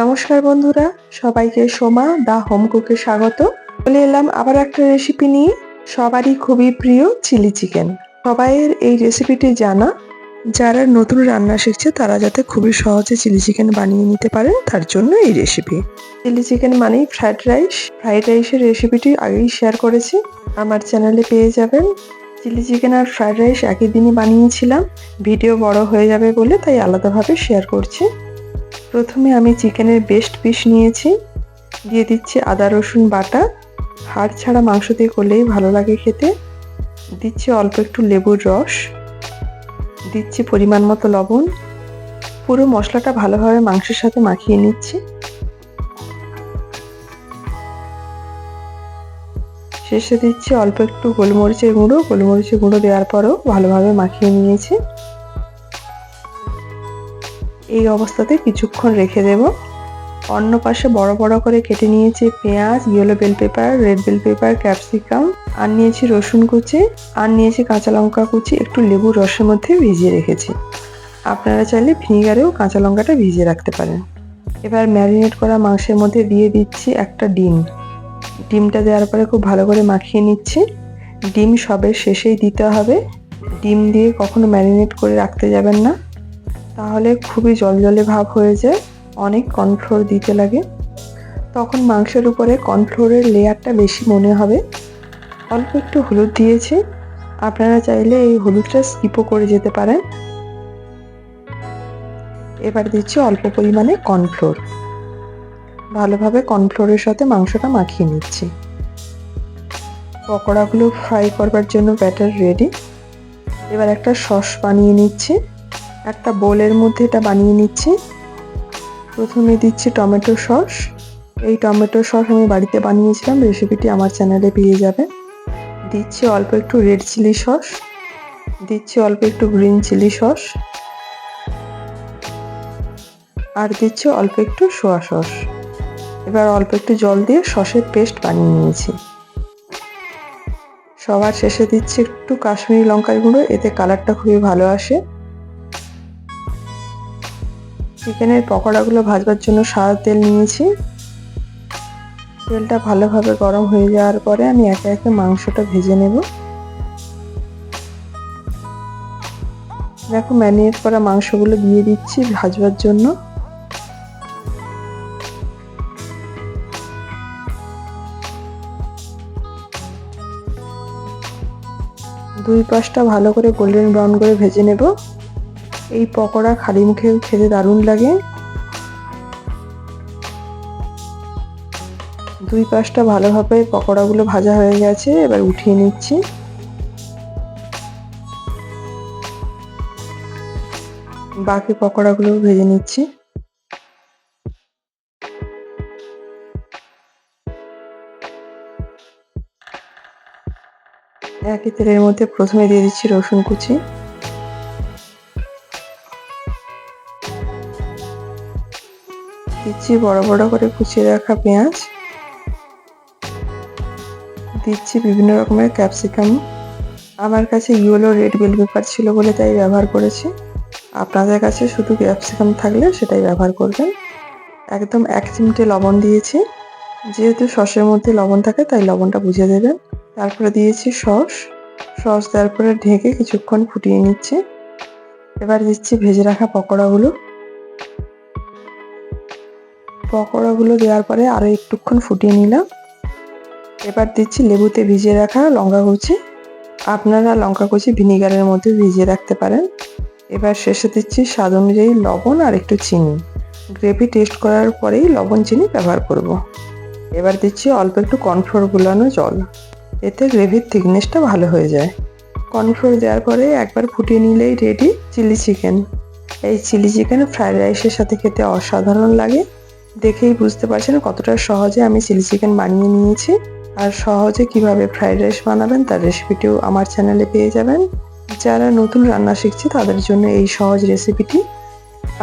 নমস্কার বন্ধুরা, সবাইকে সোমা দা হোম কুকে স্বাগত। চলে এলাম আবার একটা রেসিপি নিয়ে। সবারই খুবই প্রিয় চিলি চিকেন সবাইয়ের এই রেসিপিটি জানা। যারা নতুন রান্না শিখছে, তারা যাতে খুবই সহজে চিলি চিকেন বানিয়ে নিতে পারেন তার জন্য এই রেসিপি চিলি চিকেন মানেই ফ্রাইড রাইস ফ্রাইড রাইসের রেসিপিটি আগেই শেয়ার করেছি। আমার চ্যানেলে পেয়ে যাবেন। চিলি চিকেন আর ফ্রাইড রাইস একই দিনই বানিয়েছিলাম। ভিডিও বড় হয়ে যাবে বলে, তাই আলাদাভাবে শেয়ার করছি। প্রথমে আমি চিকেনের বেস্ট পিস নিয়েছি। দিয়ে দিচ্ছি আদা, রসুন বাটা। হাড় ছাড়া মাংস দিয়ে করলেই ভালো লাগে খেতে। দিচ্ছি অল্প একটু লেবুর রস। দিচ্ছি পরিমাণ মতো লবণ। পুরো মশলাটা ভালোভাবে মাংসের সাথে মাখিয়ে নিচ্ছি। শেষে দিচ্ছি অল্প একটু গোলমরিচের গুঁড়ো। গোলমরিচের গুঁড়ো দেওয়ার পরও ভালোভাবে মাখিয়ে নিয়েছি। এই অবস্থাতে কিছুক্ষণ রেখে দেব। অন্য পাশে বড় বড় করে কেটে নিয়েছি পেঁয়াজ yellow bell pepper red bell pepper capsicum আর নিয়েছি রসুন কুচি, আর নিয়েছি কাঁচা লঙ্কা কুচি, একটু লেবু রসের মধ্যে ভিজিয়ে রেখেছি। আপনারা চাইলে ভিনিগারেও কাঁচা লঙ্কাটা ভিজিয়ে রাখতে পারেন। এবার ম্যারিনেট করা মাংসের মধ্যে দিয়ে দিচ্ছি একটা ডিম। ডিমটা দেওয়ার পরে খুব ভালো করে মাখিয়ে নিচ্ছি। ডিম সবের শেষেই দিতে হবে। ডিম দিয়ে কখনো ম্যারিনেট করে রাখতে যাবেন না। তাহলে খুবই জলজলে ভাব হয়ে যায়, অনেক কর্নফ্লোর দিতে লাগে। তখন মাংসের উপরে কর্নফ্লোরের লেয়ারটা বেশি মনে হবে। অল্প একটু হলুদ দিয়েছি, আপনারা চাইলে এই হলুদটা স্কিপও করে যেতে পারেন। এবার দিচ্ছি অল্প পরিমাণে কর্নফ্লোর ভালোভাবে কর্নফ্লোরের সাথে মাংসটা মাখিয়ে নিচ্ছি। পকোড়াগুলো ফ্রাই করবার জন্য ব্যাটার রেডি। এবার একটা সস বানিয়ে নিচ্ছি। একটা বোলের মধ্যে এটা বানিয়ে নিচ্ছি। প্রথমে দিচ্ছি টমেটো সস। এই টমেটো সস আমি বাড়িতে বানিয়েছিলাম, রেসিপিটি আমার চ্যানেলে পেয়ে যাবে। দিচ্ছি অল্প একটু রেড চিলি সস। দিচ্ছি অল্প একটু গ্রিন চিলি সস। আর দিচ্ছি অল্প একটু সোয়া সস। এবার অল্প একটু জল দিয়ে সসের পেস্ট বানিয়ে নিয়েছি। সবার শেষে দিচ্ছি একটু কাশ্মীরি লঙ্কার গুঁড়ো, এতে কালারটা খুবই ভালো আসে। চিকেনের পকোড়াগুলো ভাজবার জন্য সাদা তেল নিয়েছি। তেলটা ভালোভাবে গরম হয়ে যাওয়ার পরে আমি একে একে মাংসটা ভেজে নেব। দেখো ম্যারিনেট করা মাংসগুলো দিয়ে দিচ্ছি ভাজবার জন্য। দুই পাশটা ভালো করে গোল্ডেন ব্রাউন করে ভেজে নেব। এই পকোড়া খালি মুখে খেতে দারুণ লাগে। দুই পাশটা ভালোভাবে পকোড়াগুলো ভাজা হয়ে গেছে, এবার উঠিয়ে নিচ্ছি। বাকি পকোড়াগুলো ভেজে নিচ্ছি। একই তেলের মধ্যে প্রথমে দিয়ে দিচ্ছি রসুন কুচি। দিচ্ছি, বড় বড় করে কুচিয়ে রাখা পেঁয়াজ। দিচ্ছি বিভিন্ন রকমের ক্যাপসিকাম। আমার কাছে ইয়েলো রেড বেল পেপার ছিল বলে তাই ব্যবহার করেছি। আপনাদের কাছে শুধু ক্যাপসিকাম থাকলে সেটাই ব্যবহার করবেন। একদম এক চিমটে লবণ দিয়েছি। যেহেতু সসের মধ্যে লবণ থাকে, তাই লবণটা বুঝে দেবেন। তারপরে দিয়েছি সস। সস দেওয়ার পরে ঢেকে কিছুক্ষণ ফুটিয়ে নিচ্ছি। এবার দিচ্ছি ভেজে রাখা পকোড়াগুলো। পকোড়াগুলো দেওয়ার পরে আরও একটুক্ষণ ফুটিয়ে নিলাম। এবার দিচ্ছি লেবুতে ভিজিয়ে রাখা লঙ্কা কুচি আপনারা লঙ্কা কুচি ভিনিগারের মধ্যে ভিজিয়ে রাখতে পারেন। এবার শেষে দিচ্ছি স্বাদ অনুযায়ী লবণ আর একটু চিনি। গ্রেভি টেস্ট করার পরেই লবণ চিনি ব্যবহার করব। এবার দিচ্ছি অল্প একটু কর্নফ্লোর গুলানো জল। এতে গ্রেভির থিকনেসটা ভালো হয়ে যায়। কর্নফ্লোর দেওয়ার পরে একবার ফুটিয়ে নিলেই রেডি চিলি চিকেন। এই চিলি চিকেন ফ্রাইড রাইসের সাথে খেতে অসাধারণ লাগে। দেখেই বুঝতে পারছেন কতটা সহজে আমি চিলি চিকেন বানিয়ে নিয়েছি। আর সহজে কীভাবে ফ্রাইড রাইস বানাবেন তার রেসিপিটিও আমার চ্যানেলে পেয়ে যাবেন। যারা নতুন রান্না শিখছে তাদের জন্য এই সহজ রেসিপিটি।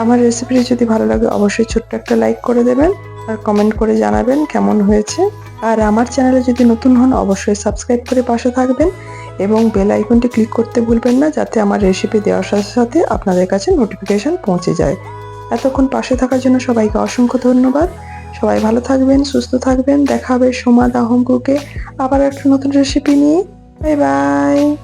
আমার রেসিপিটি যদি ভালো লাগে অবশ্যই ছোট্ট একটা লাইক করে দেবেন আর কমেন্ট করে জানাবেন কেমন হয়েছে। আর আমার চ্যানেলে যদি নতুন হন অবশ্যই সাবস্ক্রাইব করে পাশে থাকবেন এবং বেল আইকনটি ক্লিক করতে ভুলবেন না যাতে আমার রেসিপি দেওয়ার সাথে সাথে আপনাদের কাছে নোটিফিকেশন পৌঁছে যায়। এতক্ষণ পাশে থাকার জন্য সবাইকে অসংখ্য ধন্যবাদ। সবাই ভালো থাকবেন, সুস্থ থাকবেন। দেখা হবে সোমা দাহমকুকে আবার একটা নতুন রেসিপি নিয়ে। Bye bye